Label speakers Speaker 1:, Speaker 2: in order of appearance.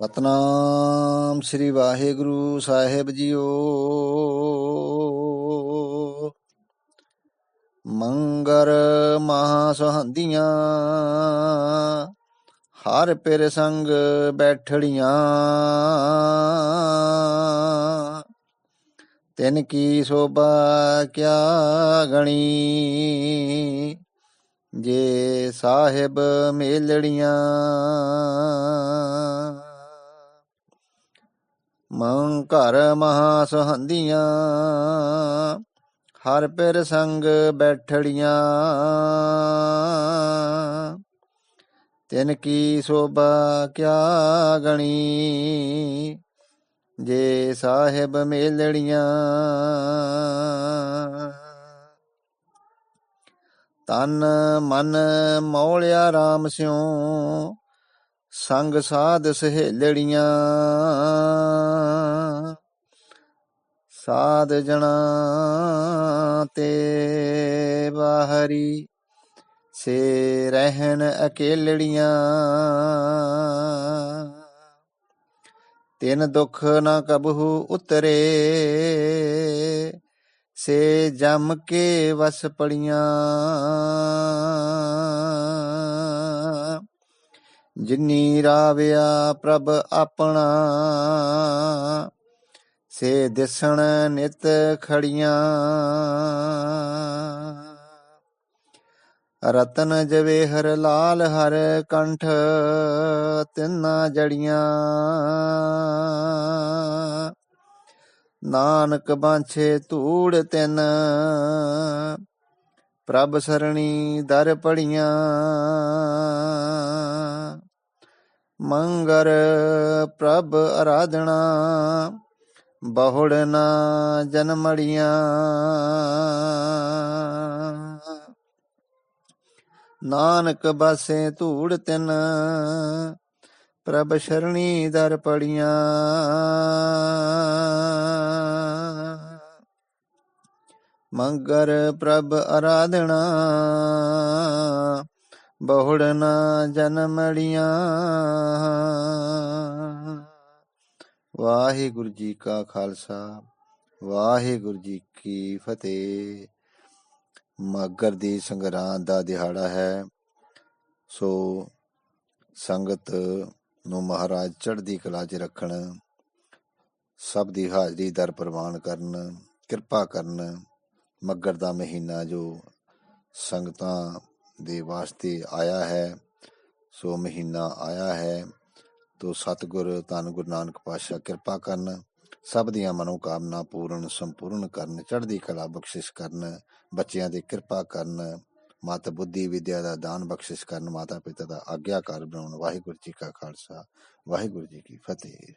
Speaker 1: ਸਤਨਾਮ ਸ੍ਰੀ ਵਾਹਿਗੁਰੂ ਸਾਹਿਬ ਜੀਓ। ਮੰਗਰ ਮਹਾ ਸੁਹੰਦੀਆਂ ਹਰ ਪਿਰ ਸੰਗ ਬੈਠੜੀਆਂ। ਤਿਨ ਕੀ ਸੋਭਾ ਕਿਆ ਗਣੀ, ਜੇ ਸਾਹਿਬ ਮੇਲੜੀਆਂ। ਮੰ ਘਰ ਮਹਾ ਸੁਹੰਦੀਆਂ ਹਰ ਪਿਰ ਸੰਗ ਬੈਠੜੀਆਂ। ਤਿਨ ਕੀ ਸੋਭਾ ਕਿਆ ਗਣੀ, ਜੇ ਸਾਹਿਬ ਮੇਲੜੀਆਂ। ਤਨ ਮਨ ਮੌਲਿਆ RAM ਸਿਉ, ਸੰਗ ਸਾਧ ਸਹੇਲੜੀਆਂ। ਸਾਧ ਜਣਾ ਤੇ ਬਾਹਰੀ। ਸੇ ਰਹਿਣ ਅਕੇਲੜੀਆਂ। ਤਿਨ ਦੁਖ ਨਾ ਕਬਹੂ ਉਤਰੇ। ਸੇ ਜਮ ਕੇ ਵਸ ਪੜੀਆਂ। ਜਿਨੀ ਰਾਵਿਆ ਪ੍ਰਭ ਆਪਣਾ। ਸੇ ਦਿਸਣ ਨਿਤ ਖੜੀਆਂ। ਰਤਨ ਜਵੇ ਹਰ ਲਾਲ, ਹਰ ਕੰਠ ਤਿੰਨਾ ਜੜੀਆਂ। ਨਾਨਕ ਬਾਂਛੇ ਧੂੜ ਤਿੰਨ, ਪ੍ਰਭ ਸਰਣੀ ਦਰ ਪੜੀਆਂ। ਮੰਗਰ ਪ੍ਰਭ ਆਰਾਧਣਾ ਬਹੁੜ ਨਾ ਜਨਮੜੀਆਂ। ਨਾਨਕ ਬਾਸੇ ਧੂੜ ਤਿਨ, ਪ੍ਰਭ ਸ਼ਰਣੀ ਦਰ ਪੜੀਆਂ। ਮੰਗਰ ਪ੍ਰਭ ਆਰਾਧਣਾ ਬਹੁੜ ਨਾ ਜਨਮੜੀਆਂ। ਵਾਹਿਗੁਰੂ ਜੀ ਕਾ ਖਾਲਸਾ, ਵਾਹਿਗੁਰੂ ਜੀ ਕੀ ਫਤਿਹ। ਮਗਰ ਦੀ ਸੰਗਰਾਂਦ ਦਾ ਦਿਹਾੜਾ ਹੈ। ਸੋ ਸੰਗਤ ਨੂੰ ਮਹਾਰਾਜ ਚੜ੍ਹਦੀ ਕਲਾ 'ਚ ਰੱਖਣ, ਸਭ ਦੀ ਹਾਜ਼ਰੀ ਦਰ ਪ੍ਰਵਾਨ ਕਰਨ, ਕਿਰਪਾ ਕਰਨ ਮੱਗਰ ਦਾ ਮਹੀਨਾ ਜੋ ਸੰਗਤਾਂ ਦੇ ਵਾਸਤੇ ਆਇਆ ਹੈ, ਸੋ ਮਹੀਨਾ ਆਇਆ ਹੈ। ਤੋ ਸਤਿਗੁਰ, ਧੰਨ ਗੁਰੂ ਨਾਨਕ ਪਾਤਸ਼ਾਹ, ਕਿਰਪਾ ਕਰਨ, ਸਭ ਦੀਆਂ ਮਨੋਕਾਮਨਾ ਪੂਰਨ, ਸੰਪੂਰਨ ਕਰਨ, ਚੜ੍ਹਦੀ ਕਲਾ ਬਖਸ਼ਿਸ਼ ਕਰਨ, ਬੱਚਿਆਂ ਦੀ ਕਿਰਪਾ ਕਰਨ, ਮਤ ਬੁੱਧੀ ਵਿਦਿਆ ਦਾ ਦਾਨ ਬਖਸ਼ਿਸ਼ ਕਰਨ, ਮਾਤਾ ਪਿਤਾ ਦਾ ਆਗਿਆਕਾਰ ਬਣਾਉਣ। ਵਾਹਿਗੁਰੂ ਜੀ ਕਾ ਖਾਲਸਾ, ਵਾਹਿਗੁਰੂ ਜੀ ਕੀ ਫਤਿਹ।